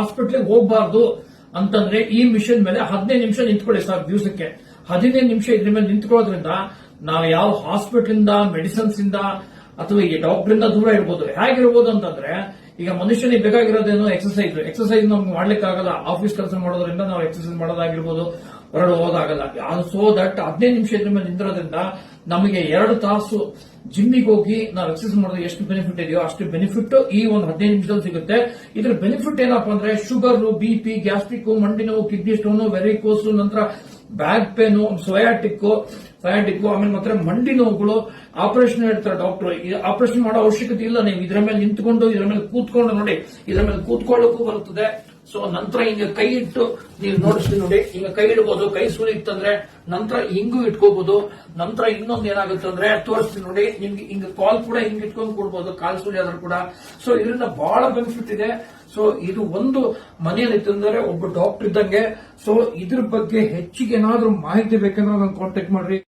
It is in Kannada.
ಹಾಸ್ಪಿಟ್ಲಿಗೆ ಹೋಗಬಾರ್ದು ಅಂತಂದ್ರೆ ಈ ಮಿಷನ್ ಮೇಲೆ ಹದಿನೈದು ನಿಮಿಷ ನಿಂತ್ಕೊಳ್ಳಿ ಸರ್, ದಿವಸಕ್ಕೆ. ಹದಿನೈದು ನಿಮಿಷ ಇದ್ರ ಮೇಲೆ ನಿಂತ್ಕೊಳ್ಳೋದ್ರಿಂದ ನಾವು ಯಾವ ಹಾಸ್ಪಿಟಲ್ ಇಂದ ಮೆಡಿಸಿನ್ಸ್ ಇಂದ ಅಥವಾ ಈ ಡಾಕ್ಟರ್ ಇಂದ ದೂರ ಇರ್ಬೋದು. ಹೇಗಿರ್ಬೋದು ಅಂತಂದ್ರೆ, ಈಗ ಮನುಷ್ಯನಿಗೆ ಬೇಕಾಗಿರೋದೇನು ಎಕ್ಸಸೈಸ್ ಎಕ್ಸಸೈಸ್ ನಮ್ಗೆ ಮಾಡ್ಲಿಕ್ಕೆ ಆಗಲ್ಲ ಆಫೀಸ್ ಕೆಲಸ ಮಾಡೋದ್ರಿಂದ ನಾವು ಎಕ್ಸಸೈಸ್ ಮಾಡೋದಾಗಿರ್ಬೋದು. ಹೊರಡು ಹೋದಾಗಲ್ಲ ಸೋ ದಟ್ ಹದಿನೈದು ನಿಮಿಷ ಇದ್ರ ಮೇಲೆ ನಿಂತಿರೋದ್ರಿಂದ ನಮಗೆ ಎರಡು ತಾಸು ಜಿಮ್ಮಿಗೆ ಹೋಗಿ ನಾವು ಎಕ್ಸಸೈಸ್ ಮಾಡೋದು ಎಷ್ಟು ಬೆನಿಫಿಟ್ ಇದೆಯೋ ಅಷ್ಟು ಬೆನಿಫಿಟ್ ಈ ಒಂದು ಹದಿನೈದು ನಿಮಿಷದಲ್ಲಿ ಸಿಗುತ್ತೆ. ಇದ್ರ ಬೆನಿಫಿಟ್ ಏನಪ್ಪಾ ಅಂದ್ರೆ ಶುಗರ್ ಬಿ ಪಿ ಗ್ಯಾಸ್ಟ್ರಿಕ್ ಮಂಡಿ ನೋವು ಕಿಡ್ನಿ ಸ್ಟೋನ್ ವೆರಿಕೋಸ್ ನಂತರ ಬ್ಯಾಕ್ ಪೇನು ಸೊಯಾಟಿಕ್ ಸೊಯಾಟಿಕ್ ಆಮೇಲೆ ಮಾತ್ರ ಮಂಡಿ ನೋವುಗಳು. ಆಪರೇಷನ್ ಹೇಳ್ತಾರೆ ಡಾಕ್ಟರ್ ಆಪರೇಷನ್ ಮಾಡೋ ಅವಶ್ಯಕತೆ ಇಲ್ಲ. ನೀವು ಇದ್ರ ಮೇಲೆ ನಿಂತ್ಕೊಂಡು, ಇದ್ರ ಮೇಲೆ ಕೂತ್ಕೊಂಡು ನೋಡಿ. ಇದ್ರ ಮೇಲೆ ಕೂತ್ಕೊಳ್ಳೋಕ್ಕೂ ಬರುತ್ತದೆ. ಸೊ ನಂತರ ಹಿಂಗ ಕೈ ಇಟ್ಟು, ನೀವು ನೋಡಿಸ್ತೀನಿ ನೋಡಿ, ಹಿಂಗ ಕೈ ಇಡ್ಬೋದು, ಕೈ ಸುಳಿ ಇತ್ತಂದ್ರೆ ನಂತರ ಹಿಂಗೂ ಇಟ್ಕೋಬಹುದು ನಂತರ ಇನ್ನೊಂದು ಏನಾಗುತ್ತೆ ಅಂದ್ರೆ ತೋರಿಸ್ತೀನಿ ನೋಡಿ, ನಿಮ್ಗೆ ಹಿಂಗ ಕಾಲ್ ಕೂಡ ಹಿಂಗ್ ಇಟ್ಕೊಂಡು ಕೊಡ್ಬೋದು, ಕಾಲ್ ಸುಳಿ ಆದ್ರೂ ಕೂಡ. ಸೊ ಇದರಿಂದ ಬಹಳ ಬೆನಿಫಿಟ್ ಇದೆ. ಸೊ ಇದು ಒಂದು ಮನೆಯಲ್ಲಿ ತಂದರೆ ಒಬ್ಬ ಡಾಕ್ಟರ್ ಇದ್ದಂಗೆ ಸೊ ಇದ್ರ ಬಗ್ಗೆ ಹೆಚ್ಚಿಗೆ ಏನಾದ್ರೂ ಮಾಹಿತಿ ಬೇಕಂದ್ರೆ ನನ್ನ ಕಾಂಟ್ಯಾಕ್ಟ್ ಮಾಡ್ರಿ.